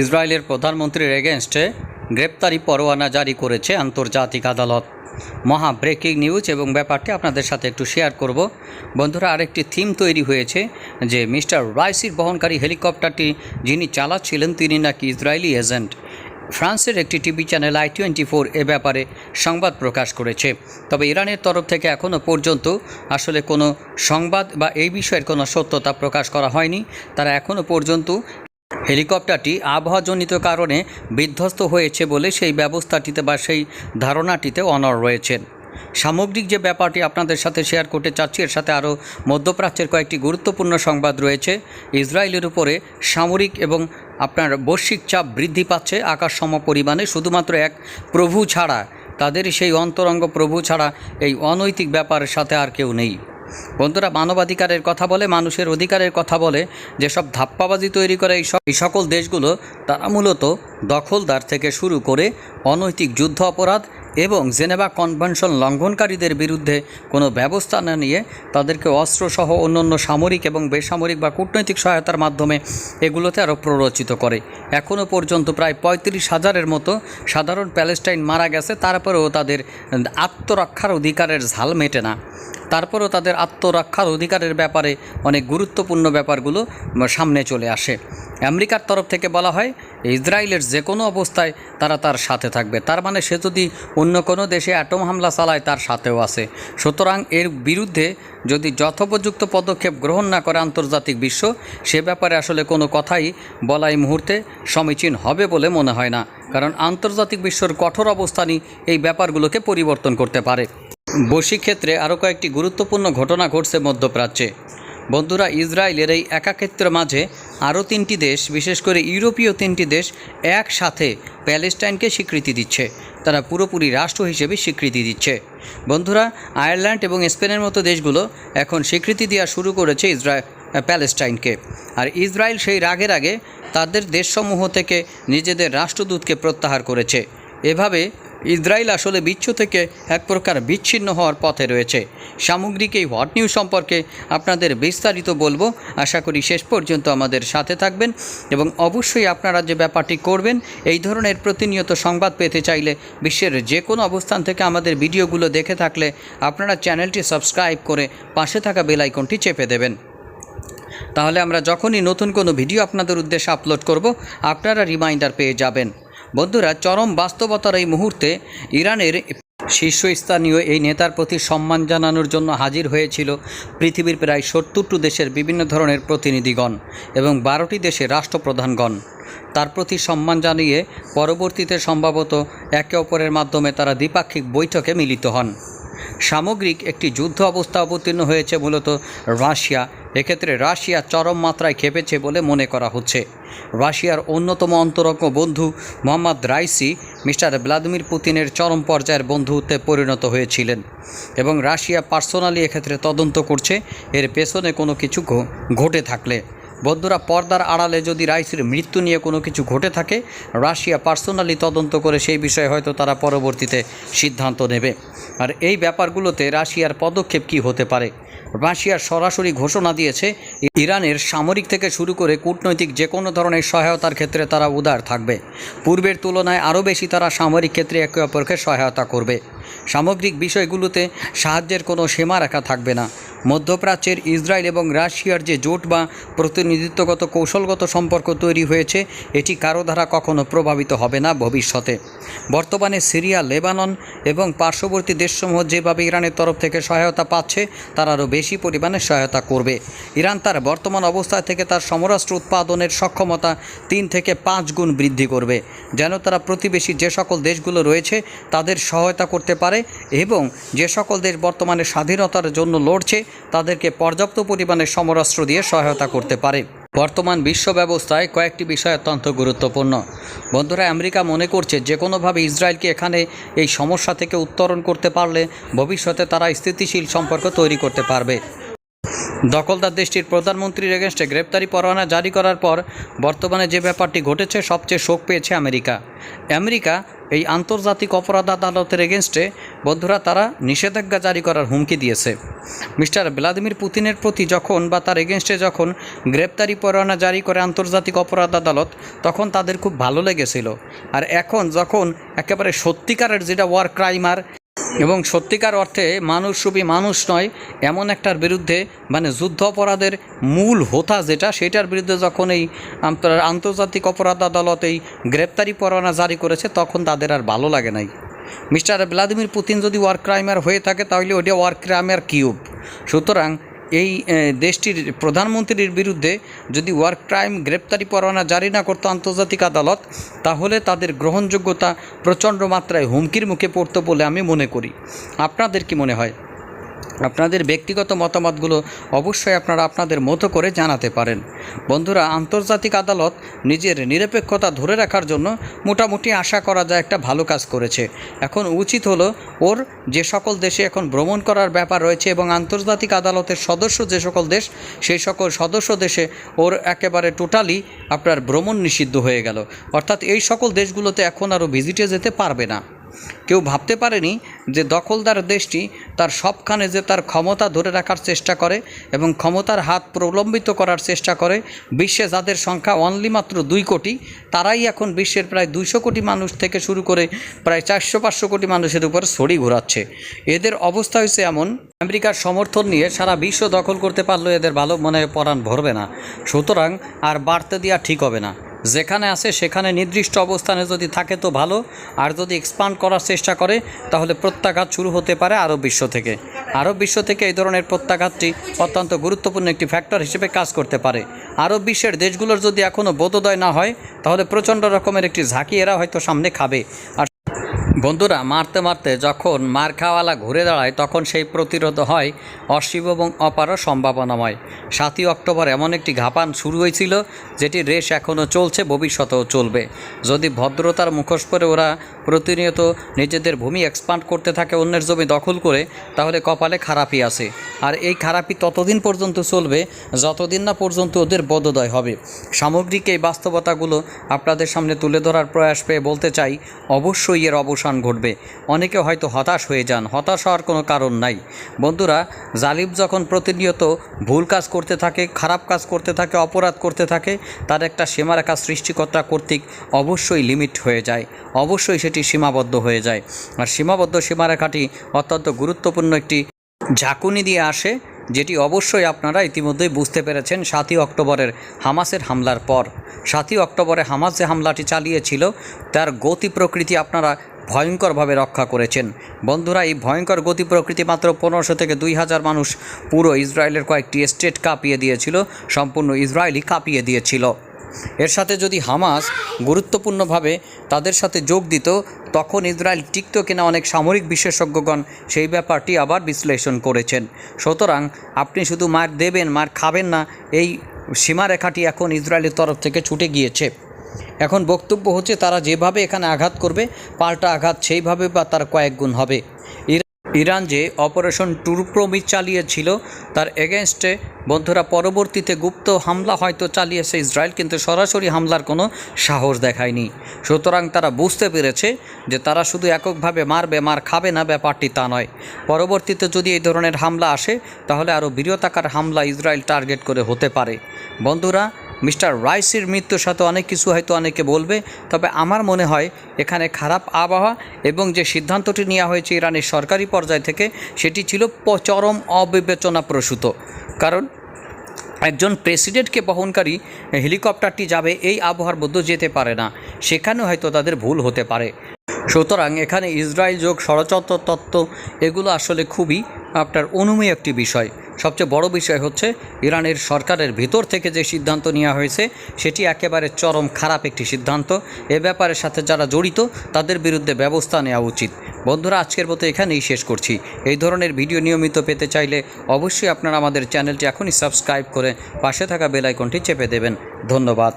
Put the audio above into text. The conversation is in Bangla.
ইসরায়েলের প্রধানমন্ত্রীর এগেনস্টে গ্রেপ্তারি পরোয়ানা জারি করেছে আন্তর্জাতিক আদালত। মহা ব্রেকিং নিউজ এবং ব্যাপারটি আপনাদের সাথে একটু শেয়ার করব। বন্ধুরা, আরেকটি থিম তৈরি হয়েছে যে মিস্টার রাইসির বহনকারী হেলিকপ্টারটি যিনি চালাচ্ছিলেন, তিনি নাকি ইসরায়েলি এজেন্ট। ফ্রান্সের একটি TV channel I twenty four এ ব্যাপারে সংবাদ প্রকাশ করেছে। তবে ইরানের তরফ থেকে এখনও পর্যন্ত আসলে কোনো সংবাদ বা এই বিষয়ের কোনো সত্যতা প্রকাশ করা হয়নি। তারা এখনও পর্যন্ত হেলিকপ্টারটি আবহাওয়াজনিত কারণে বিধ্বস্ত হয়েছে বলে সেই ব্যবস্থাটিতে বা সেই ধারণাটিতে অনড় রয়েছেন সামগ্রিক যে ব্যাপারটি আপনাদের সাথে শেয়ার করতে চাচ্ছি, এর সাথে আরও মধ্যপ্রাচ্যের কয়েকটি গুরুত্বপূর্ণ সংবাদ রয়েছে। ইসরায়েলের উপরে সামরিক এবং আপনার বৈশ্বিক চাপ বৃদ্ধি পাচ্ছে আকাশ সম পরিমাণে, শুধুমাত্র এক প্রভু ছাড়া তাদের সেই অন্তরঙ্গ প্রভু ছাড়া এই অনৈতিক ব্যাপারের সাথে আর কেউ নেই। বন্ধুরা, মানবাধিকারের কথা বলে, মানুষের অধিকারের কথা বলে, যেসব ধাপ্পাবাজি তৈরি করে এই এই সকল দেশগুলো, তারা মূলত দখলদার থেকে শুরু করে অনৈতিক যুদ্ধ অপরাধ এবং জেনেভা কনভেনশন লঙ্ঘনকারীদের বিরুদ্ধে কোনো ব্যবস্থা না নিয়ে তাদেরকে অস্ত্রসহ অন্যান্য সামরিক এবং বেসামরিক বা কূটনৈতিক সহায়তার মাধ্যমে এগুলোতে আরও প্ররোচিত করে। এখনও পর্যন্ত প্রায় পঁয়ত্রিশ হাজারের মতো সাধারণ প্যালেস্টাইন মারা গেছে, তারপরেও তাদের আত্মরক্ষার অধিকারের ঝাল মেটে না। তারপরেও তাদের আত্মরক্ষার অধিকারের ব্যাপারে অনেক গুরুত্বপূর্ণ ব্যাপারগুলো সামনে চলে আসে। আমেরিকার তরফ থেকে বলা হয়, ইসরায়েলের যে কোনো অবস্থায় তারা তার সাথে থাকবে। তার মানে সে যদি অন্য কোনো দেশে অ্যাটম হামলা চালায়, তার সাথেও আছে। সুতরাং এর বিরুদ্ধে যদি যথোপযুক্ত পদক্ষেপ গ্রহণ না করে আন্তর্জাতিক বিশ্ব, সে ব্যাপারে আসলে কোনো কথাই বলা এই মুহূর্তে সমীচীন হবে বলে মনে হয় না। কারণ আন্তর্জাতিক বিশ্বর কঠোর অবস্থানই এই ব্যাপারগুলোকে পরিবর্তন করতে পারে। বৈশ্বিক ক্ষেত্রে আরও কয়েকটি গুরুত্বপূর্ণ ঘটনা ঘটছে মধ্যপ্রাচ্যে। বন্ধুরা, ইসরায়েলের এই একাক্ষেত্র মাঝে আরও তিনটি দেশ, বিশেষ করে ইউরোপীয় তিনটি দেশ, একসাথে প্যালেস্টাইনকে স্বীকৃতি দিচ্ছে। তারা পুরোপুরি রাষ্ট্র হিসেবে স্বীকৃতি দিচ্ছে। বন্ধুরা, আয়ারল্যান্ড এবং স্পেনের মতো দেশগুলো এখন স্বীকৃতি দেওয়া শুরু করেছে ইসরায়েল প্যালেস্টাইনকে। আর ইসরায়েল সেই রাগের আগে তাদের দেশসমূহ থেকে নিজেদের রাষ্ট্রদূতকে প্রত্যাহার করেছে। এভাবে ইসরায়েল আসলে বিচ্ছু থেকে এক প্রকার বিচ্ছিন্ন হওয়ার পথে রয়েছে। সামগ্রিক এই হট নিউজ সম্পর্কে আপনাদের বিস্তারিত বলব। আশা করি শেষ পর্যন্ত আমাদের সাথে থাকবেন এবং অবশ্যই আপনারা যে ব্যাপারটি করবেন, এই ধরনের প্রতিনিয়ত সংবাদ পেতে চাইলে বিশ্বের যে কোনো অবস্থান থেকে আমাদের ভিডিওগুলো দেখে থাকলে আপনারা চ্যানেলটি সাবস্ক্রাইব করে পাশে থাকা বেল আইকনটি চেপে দেবেন। তাহলে আমরা যখনই নতুন কোনো ভিডিও আপনাদের উদ্দেশ্যে আপলোড করব, আপনারা রিমাইন্ডার পেয়ে যাবেন। বন্ধুরা, চরম বাস্তবতার এই মুহূর্তে ইরানের শীর্ষস্থানীয় এই নেতার প্রতি সম্মান জানানোর জন্য হাজির হয়েছিল পৃথিবীর প্রায় সত্তরটি দেশের বিভিন্ন ধরনের প্রতিনিধিগণ এবং বারোটি দেশের রাষ্ট্রপ্রধানগণ। তার প্রতি সম্মান জানিয়ে পরবর্তীতে সম্ভবত একে অপরের মাধ্যমে তারা দ্বিপাক্ষিক বৈঠকে মিলিত হন। সামগ্রিক একটি যুদ্ধ অবস্থা অবতীর্ণ হয়েছে মূলত রাশিয়া এক্ষেত্রে রাশিয়া চরম মাত্রায় খেপেছে বলে মনে করা হচ্ছে। রাশিয়ার অন্যতম অন্তরঙ্গ বন্ধু মোহাম্মদ রাইসি মিস্টার ভ্লাদিমির পুতিনের চরম পর্যায়ের বন্ধুত্বে পরিণত হয়েছিলেন এবং রাশিয়া পার্সোনালি এক্ষেত্রে তদন্ত করছে, এর পেছনে কোনো কিছু ঘটে থাকলে। বন্ধুরা, পর্দার আড়ালে যদি রাইসির মৃত্যু নিয়ে কোনো কিছু ঘটে থাকে, রাশিয়া পার্সোনালি তদন্ত করে সেই বিষয়ে হয়তো তারা পরবর্তীতে সিদ্ধান্ত নেবে। আর এই ব্যাপারগুলোতে রাশিয়ার পদক্ষেপ কি হতে পারে? রাশিয়ার সরাসরি ঘোষণা দিয়েছে, ইরানের সামরিক থেকে শুরু করে কূটনৈতিক যে কোনো ধরনের সহায়তার ক্ষেত্রে তারা উদার থাকবে। পূর্বের তুলনায় আরও বেশি তারা সামরিক ক্ষেত্রে একে অপরকে সহায়তা করবে। সামগ্রিক বিষয়গুলোতে সাহায্যের কোনো সীমা রাখা থাকবে না। মধ্যপ্রাচ্যের ইসরায়েল এবং রাশিয়ার যে জোট বা প্রতিনিধিত্বগত কৌশলগত সম্পর্ক তৈরি হয়েছে, এটি কারও দ্বারা কখনো প্রভাবিত হবে না ভবিষ্যতে। বর্তমানে সিরিয়া, লেবানন এবং পার্শ্ববর্তী দেশসমূহ যেভাবে ইরানের তরফ থেকে সহায়তা পাচ্ছে, তার আরও বেশি পরিমাণে সহায়তা করবে। ইরান তার বর্তমান অবস্থা থেকে তার সমরাষ্ট্র উৎপাদনের সক্ষমতা তিন থেকে পাঁচ গুণ বৃদ্ধি করবে। যেন তারা প্রতিবেশী যে সকল দেশগুলো রয়েছে, তাদের সহায়তা করতে পারে এবং যে সকল দেশ বর্তমানে স্বাধীনতার জন্য লড়ছে তাদেরকে পর্যাপ্ত পরিমাণে সমরাস্ত্র দিয়ে সহায়তা করতে পারে। বর্তমান বিশ্ব ব্যবস্থায় কয়েকটি বিষয় অত্যন্ত গুরুত্বপূর্ণ। বন্ধুরা, আমেরিকা মনে করছে যে কোনোভাবে ইসরায়েলকে এখানে এই সমস্যা থেকে উত্তরণ করতে পারলে ভবিষ্যতে তারা স্থিতিশীল সম্পর্ক তৈরি করতে পারবে। দখলদার দেশটির প্রধানমন্ত্রীর এগেনস্টে গ্রেপ্তারি পরোয়ানা জারি করার পর বর্তমানে যে ব্যাপারটি ঘটেছে, সবচেয়ে শোক পেয়েছে আমেরিকা। আমেরিকা এই আন্তর্জাতিক অপরাধ আদালতের এগেনস্টে বন্ধুরা তারা নিষেধাজ্ঞা জারি করার হুমকি দিয়েছে। মিস্টার ভ্লাদিমির পুতিনের প্রতি যখন বা তার এগেনস্টে যখন গ্রেপ্তারি পরোয়ানা জারি করে আন্তর্জাতিক অপরাধ আদালত, তখন তাদের খুব ভালো লেগেছিল। আর এখন যখন একেবারে সত্যিকারের যেটা ওয়ার ক্রাইমার এবং সত্যিকার অর্থে মানুষ মানুষরূপী মানুষ নয়, এমন একটার বিরুদ্ধে মানে যুদ্ধ অপরাধের মূল হোতা যেটা, সেটার বিরুদ্ধে যখন এই আন্তর- আন্তর্জাতিক অপরাধ আদালত এই গ্রেপ্তারি পরোয়ানা জারি করেছে, তখন তাদের আর ভালো লাগে নাই। মিস্টার ভ্লাদিমির পুতিন যদি ওয়ার ক্রাইমার হয়ে থাকে, তাহলে ওইটা ওয়ার ক্রাইমার কিউব সুতরাং এই দেশটির প্রধানমন্ত্রীর বিরুদ্ধে যদি ওয়ার ক্রাইম গ্রেপ্তারি পরোয়ানা জারি না করতো আন্তর্জাতিক আদালত, তাহলে তাদের গ্রহণযোগ্যতা প্রচণ্ড মাত্রায় হুমকির মুখে পড়তো বলে আমি মনে করি। আপনাদের কি মনে হয়? আপনাদের ব্যক্তিগত মতামতগুলো অবশ্যই আপনারা আপনাদের মতো করে জানাতে পারেন। বন্ধুরা, আন্তর্জাতিক আদালত নিজের নিরপেক্ষতা ধরে রাখার জন্য মোটামুটি আশা করা যায় একটা ভালো কাজ করেছে। এখন উচিত হলো ওর যে সকল দেশে এখন ভ্রমণ করার ব্যাপার রয়েছে এবং আন্তর্জাতিক আদালতের সদস্য যে সকল দেশ, সেই সকল সদস্য দেশে ওর একেবারে টোটালি আপনার ভ্রমণ নিষিদ্ধ হয়ে গেল। অর্থাৎ এই সকল দেশগুলোতে এখন আরও ভিজিটে যেতে পারবে না। কেউ ভাবতে পারেনি যে দখলদার দেশটি, তার সবখানে যে তার ক্ষমতা ধরে রাখার চেষ্টা করে এবং ক্ষমতার হাত প্রলম্বিত করার চেষ্টা করে, বিশ্বে যাদের সংখ্যা অনলি মাত্র দুই কোটি, তারাই এখন বিশ্বের প্রায় দুইশো কোটি মানুষ থেকে শুরু করে প্রায় চারশো পাঁচশো কোটি মানুষের উপর ছড়ি ঘোরাচ্ছে। এদের অবস্থা হয়েছে এমন, আমেরিকার সমর্থন নিয়ে সারা বিশ্ব দখল করতে পারলেও এদের ভালো মনে পরাণ ভরবে না। সুতরাং আর বাড়তে দেওয়া ঠিক হবে না। যেখানে আছে সেখানে নির্দিষ্ট অবস্থানে যদি থাকে তো ভালো। আর যদি এক্সপান্ড করার চেষ্টা করে, তাহলে প্রত্যাঘাত শুরু হতে পারে আরব বিশ্ব থেকে। আরব বিশ্ব থেকে এই ধরনের প্রত্যাঘাতটি অত্যন্ত গুরুত্বপূর্ণ একটি ফ্যাক্টর হিসেবে কাজ করতে পারে। আরব বিশ্বের দেশগুলোর যদি এখনও বোধোদয় না হয়, তাহলে প্রচণ্ড রকমের একটি ঝাঁকি এরা হয়তো সামনে খাবে। আর বন্ধুরা, মারতে মারতে যখন মার খাওয়ালা ঘুরে দাঁড়ায়, তখন সেই প্রতিরোধ হয় অশিব এবং অপার সম্ভাবনাময়। সাতই অক্টোবর এমন একটি ঘাপান শুরু হয়েছিল যেটি রেশ এখনও চলছে, ভবিষ্যতেও চলবে। যদি ভদ্রতার মুখোশ পরে ওরা প্রতিনিয়ত নিজেদের ভূমি এক্সপান্ড করতে থাকে অন্যের জমি দখল করে, তাহলে কপালে খারাপই আছে। আর এই খারাপই ততদিন পর্যন্ত চলবে, যতদিন না পর্যন্ত ওদের বোধোদয় হবে। সামগ্রিক এই বাস্তবতাগুলো আপনাদের সামনে তুলে ধরার প্রয়াস পেয়ে বলতে চাই, অবশ্যই এর অবসান ঘটবে। অনেকে হয়তো হতাশ হয়ে যান, হতাশ হওয়ার কোনো কারণ নাই। বন্ধুরা, জালিম যখন প্রতিনিয়ত ভুল কাজ করতে থাকে, খারাপ কাজ করতে থাকে, অপরাধ করতে থাকে, তার একটা সীমারেখা সৃষ্টিকর্তা কর্তৃক অবশ্যই লিমিট হয়ে যায়। অবশ্যই সেটি সীমাবদ্ধ হয়ে যায়। আর সীমাবদ্ধ সীমারেখাটি অত্যন্ত গুরুত্বপূর্ণ একটি ঝাঁকুনি দিয়ে আসে, যেটি অবশ্যই আপনারা ইতিমধ্যেই বুঝতে পেরেছেন সাতই অক্টোবরের হামাসের হামলার পর। সাতই অক্টোবরে হামাস যে হামলাটি চালিয়েছিল, তার গতি প্রকৃতি আপনারা ভয়ঙ্করভাবে রক্ষা করেছেন। বন্ধুরা, এই ভয়ঙ্কর গতি প্রকৃতি মাত্র পনেরোশো থেকে দুই হাজার মানুষ পুরো ইসরায়েলের কয়েকটি স্টেট কাঁপিয়ে দিয়েছিল, সম্পূর্ণ ইসরায়েলই কাঁপিয়ে দিয়েছিল। এর সাথে যদি হামাস গুরুত্বপূর্ণভাবে তাদের সাথে যোগ দিত, তখন ইসরায়েল টিকত কিনা অনেক সামরিক বিশেষজ্ঞগণ সেই ব্যাপারটি আবার বিশ্লেষণ করেছেন। সুতরাং আপনি শুধু মার দেবেন, মার খাবেন না, এই সীমারেখাটি এখন ইসরায়েলের তরফ থেকে ছুটে গিয়েছে। এখন বক্তব্য হচ্ছে, তারা যেভাবে এখানে আঘাত করবে, পাল্টা আঘাত সেইভাবে বা তার কয়েক গুণ হবে। ইরান যে অপারেশন টুরপ্রমিত চালিয়েছিল, তার এগেনস্টে বন্ধুরা পরবর্তীতে গুপ্ত হামলা হয়তো চালিয়েছে ইসরায়েল, কিন্তু সরাসরি হামলার কোনো সাহস দেখায়নি। সুতরাং তারা বুঝতে পেরেছে যে তারা শুধু এককভাবে মারবে, মার খাবে না, ব্যাপারটি তা নয়। পরবর্তীতে যদি এই ধরনের হামলা আসে, তাহলে আরও বৃহতাকার হামলা ইসরায়েল টার্গেট করে হতে পারে। বন্ধুরা মিস্টার রাইসির মৃত্যুর সাথে অনেক কিছু হয়তো অনেকে বলবে, তবে আমার মনে হয় এখানে খারাপ আবহাওয়া এবং যে সিদ্ধান্তটি নেওয়া হয়েছে ইরানের সরকারি পর্যায় থেকে, সেটি ছিল চরম অবিবেচনা প্রসূত কারণ একজন প্রেসিডেন্টকে বহনকারী হেলিকপ্টারটি যাবে এই আবহাওয়ার মধ্যে যেতে পারে না। সেখানে হয়তো তাদের ভুল হতে পারে। সুতরাং এখানে ইসরায়েল যোগ ষড়যন্ত্র তত্ত্ব, এগুলো আসলে খুবই আপনার অনুমেয় একটি বিষয়। সবচেয়ে বড় বিষয় হচ্ছে, ইরানের সরকারের ভিতর থেকে যে সিদ্ধান্ত নেওয়া হয়েছে, সেটি একেবারে চরম খারাপ একটি সিদ্ধান্ত। এ ব্যাপারের সাথে যারা জড়িত, তাদের বিরুদ্ধে ব্যবস্থা নেওয়া উচিত। বন্ধুরা, আজকের মতো এখানেই শেষ করছি। এই ধরনের ভিডিও নিয়মিত পেতে চাইলে অবশ্যই আপনারা আমাদের চ্যানেলটি এখনই সাবস্ক্রাইব করে পাশে থাকা বেল আইকনটি চেপে দেবেন। ধন্যবাদ।